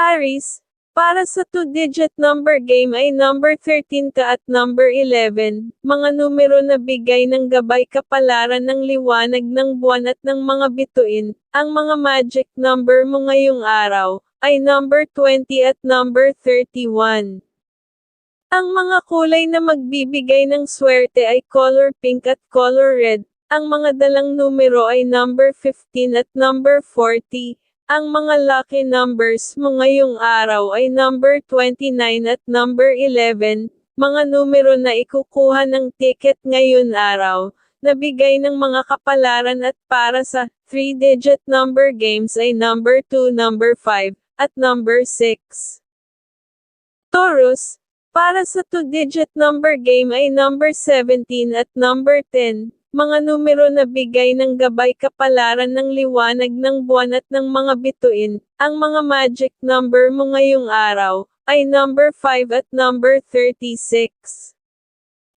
Aris, para sa two-digit number game ay number 13 ka at number 11, mga numero na bigay ng gabay kapalaran ng liwanag ng buwan at ng mga bituin. Ang mga magic number mo ngayong araw ay number 20 at number 31. Ang mga kulay na magbibigay ng swerte ay color pink at color red. Ang mga dalang numero ay number 15 at number 40. Ang mga lucky numbers mo ngayong araw ay number 29 at number 11, mga numero na ikukuha ng ticket ngayon araw, nabigay ng mga kapalaran at para sa 3-digit number games ay number 2, number 5, at number 6. Taurus, para sa 2-digit number game ay number 17 at number 10, mga numero na bigay ng gabay kapalaran ng liwanag ng buwan at ng mga bituin. Ang mga magic number mo ngayong araw ay number 5 at number 36.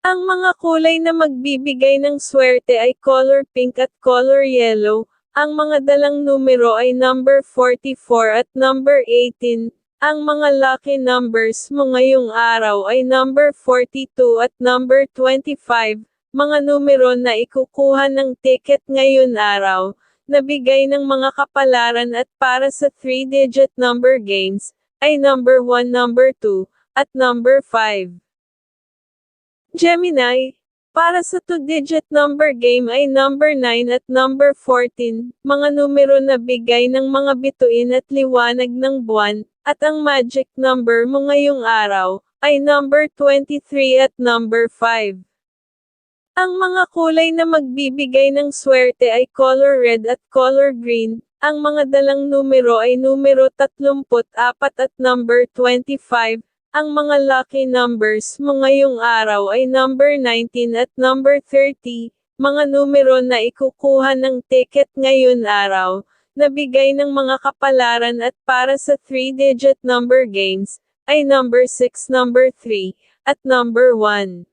Ang mga kulay na magbibigay ng swerte ay color pink at color yellow. Ang mga dalang numero ay number 44 at number 18. Ang mga lucky numbers mo ngayong araw ay number 42 at number 25 mga numero na ikukuha ng ticket ngayon araw, nabigay ng mga kapalaran at para sa 3-digit number games, ay number 1, number 2, at number 5. Gemini, para sa 2-digit number game ay number 9 at number 14, mga numero na bigay ng mga bituin at liwanag ng buwan, at ang magic number mo ngayong araw, ay number 23 at number 5. Ang mga kulay na magbibigay ng swerte ay color red at color green. Ang mga dalang numero ay numero 34 at number 25. Ang mga lucky numbers mo ngayong araw ay number 19 at number 30. Mga numero na ikukuha ng ticket ngayon araw, nabigay ng mga kapalaran at para sa 3-digit number games, ay number 6, number 3, at number 1.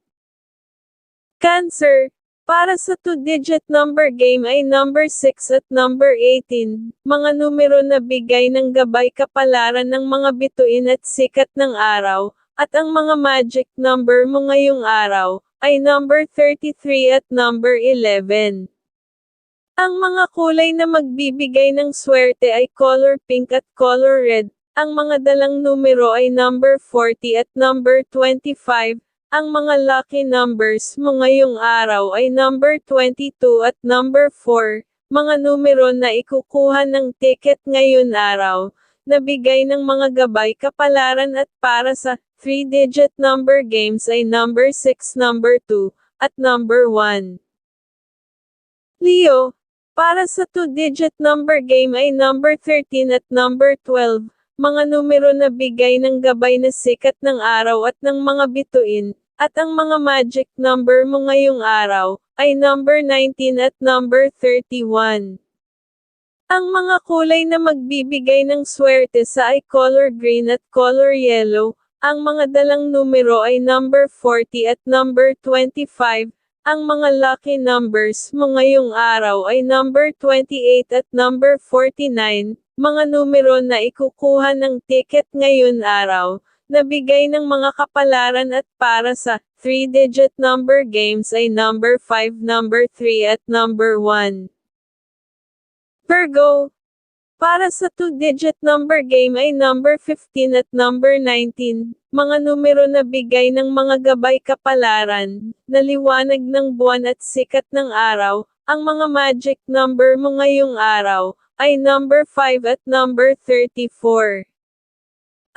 Cancer, para sa two-digit number game ay number 6 at number 18, mga numero na bigay ng gabay kapalaran ng mga bituin at sikat ng araw, at ang mga magic number mo ngayong araw, ay number 33 at number 11. Ang mga kulay na magbibigay ng swerte ay color pink at color red, ang mga dalang numero ay number 40 at number 25, ang mga lucky numbers mo ngayong araw ay number 22 at number 4, mga numero na ikukuha ng ticket ngayon araw, nabigay ng mga gabay kapalaran at para sa 3-digit number games ay number 6, number 2, at number 1. Leo, para sa 2-digit number game ay number 13 at number 12, mga numero na bigay ng gabay na sikat ng araw at ng mga bituin, at ang mga magic number mo ngayong araw, ay number 19 at number 31. Ang mga kulay na magbibigay ng swerte sa ay color green at color yellow, ang mga dalang numero ay number 40 at number 25, ang mga lucky numbers mo ngayong araw ay number 28 at number 49, mga numero na ikukuha ng ticket ngayon araw, nabigay ng mga kapalaran at para sa 3-digit number games ay number 5, number 3 at number 1. Virgo, para sa 2-digit number game ay number 15 at number 19, mga numero na bigay ng mga gabay kapalaran, na liwanag ng buwan at sikat ng araw, ang mga magic number mo ngayong araw, ay number 5 at number 34.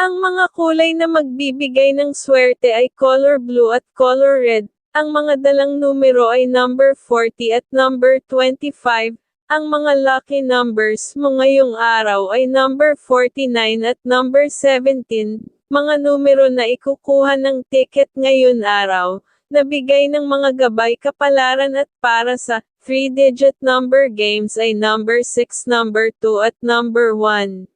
Ang mga kulay na magbibigay ng swerte ay color blue at color red. Ang mga dalang numero ay number 40 at number 25. Ang mga lucky numbers mo ngayong araw ay number 49 at number 17, mga numero na ikukuha ng ticket ngayon araw, nabigay ng mga gabay kapalaran at para sa 3-digit number games ay number 6, number 2 at number 1.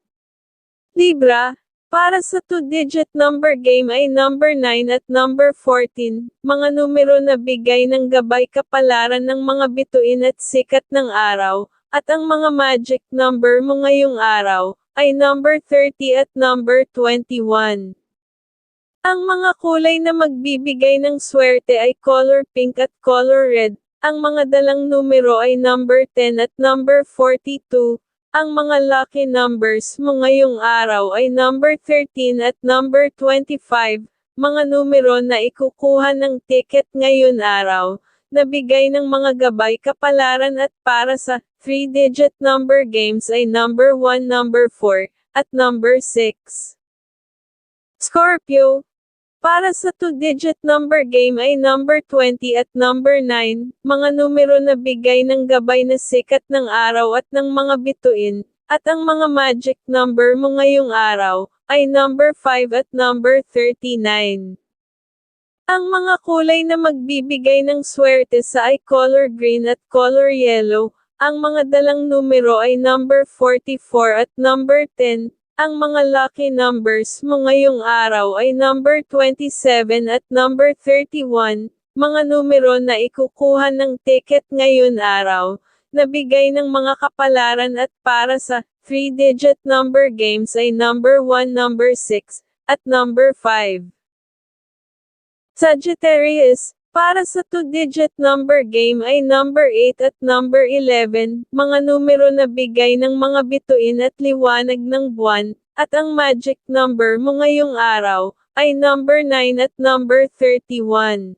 Libra, para sa two-digit number game ay number 9 at number 14, mga numero na bigay ng gabay kapalaran ng mga bituin at sikat ng araw, at ang mga magic number mo ngayong araw, ay number 30 at number 21. Ang mga kulay na magbibigay ng swerte ay color pink at color red. Ang mga dalang numero ay number 10 at number 42. Ang mga lucky numbers mo ngayong araw ay number 13 at number 25. Mga numero na ikukuha ng ticket ngayon araw. Nabigay ng mga gabay kapalaran at para sa 3-digit number games ay number 1, number 4, at number 6. Scorpio, para sa 2-digit number game ay number 20 at number 9, mga numero na bigay ng gabay na sikat ng araw at ng mga bituin, at ang mga magic number mo ngayong araw, ay number 5 at number 39. Ang mga kulay na magbibigay ng swerte sa ay color green at color yellow, ang mga dalang numero ay number 44 at number 10, ang mga lucky numbers mo ngayong araw ay number 27 at number 31, mga numero na ikukuha ng ticket ngayon araw, nabigay ng mga kapalaran at para sa 3-digit number games ay number 1, number 6, at number 5. Sagittarius, para sa 2-digit number game ay number 8 at number 11, mga numero na bigay ng mga bituin at liwanag ng buwan, at ang magic number mo ngayong araw, ay number 9 at number 31.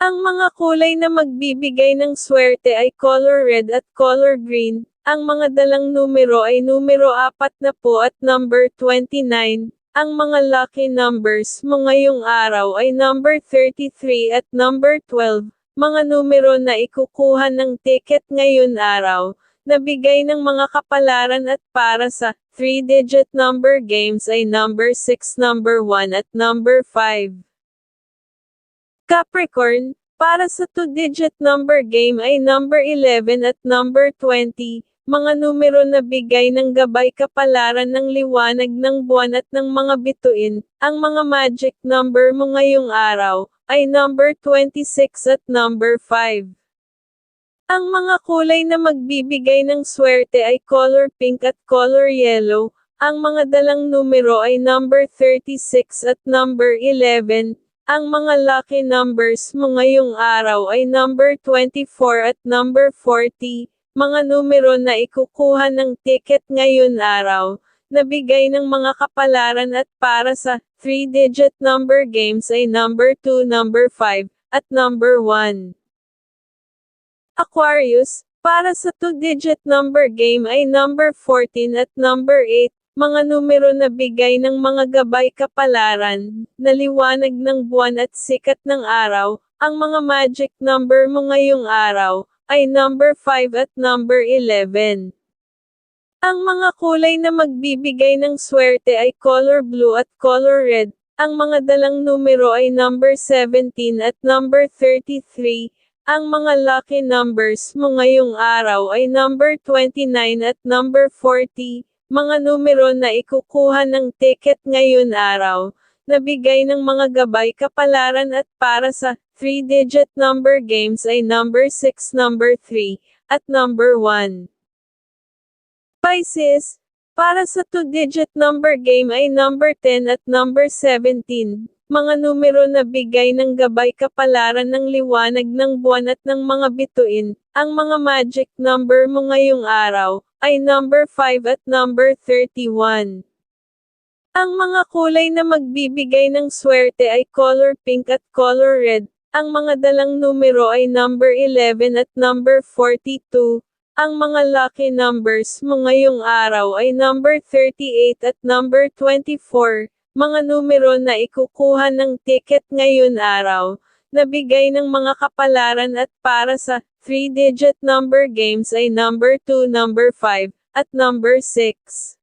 Ang mga kulay na magbibigay ng swerte ay color red at color green, ang mga dalang numero ay numero 4 na po at number 29, ang mga lucky numbers mo ngayong araw ay number 33 at number 12, mga numero na ikukuha ng ticket ngayon araw, nabigay ng mga kapalaran at para sa 3-digit number games ay number 6, number 1 at number 5. Capricorn, para sa 2-digit number game ay number 11 at number 20, mga numero na bigay ng gabay kapalaran ng liwanag ng buwan at ng mga bituin, ang mga magic number mo ngayong araw, ay number 26 at number 5. Ang mga kulay na magbibigay ng swerte ay color pink at color yellow, ang mga dalang numero ay number 36 at number 11, ang mga lucky numbers mo ngayong araw ay number 24 at number 40, mga numero na ikukuha ng ticket ngayon araw, nabigay ng mga kapalaran at para sa 3-digit number games ay number 2, number 5, at number 1. Aquarius, para sa 2-digit number game ay number 14 at number 8, mga numero na bigay ng mga gabay kapalaran, na liwanag ng buwan at sikat ng araw, ang mga magic number mo ngayong araw, ay number 5 at number 11. Ang mga kulay na magbibigay ng swerte ay color blue at color red. Ang mga dalang numero ay number 17 at number 33. Ang mga lucky numbers mo ngayong araw ay number 29 at number 40. Mga numero na ikukuha ng ticket ngayon araw nabigay ng mga gabay kapalaran at para sa 3-digit number games ay number 6, number 3, at number 1. Pisces, para sa 2-digit number game ay number 10 at number 17, mga numero na bigay ng gabay kapalaran ng liwanag ng buwan at ng mga bituin, ang mga magic number mo ngayong araw, ay number 5 at number 31. Ang mga kulay na magbibigay ng swerte ay color pink at color red. Ang mga dalang numero ay number 11 at number 42. Ang mga lucky numbers mo ngayong araw ay number 38 at number 24. Mga numero na ikukuha ng ticket ngayon araw. Nabigay ng mga kapalaran at para sa 3-digit number games ay number 2, number 5, at number 6.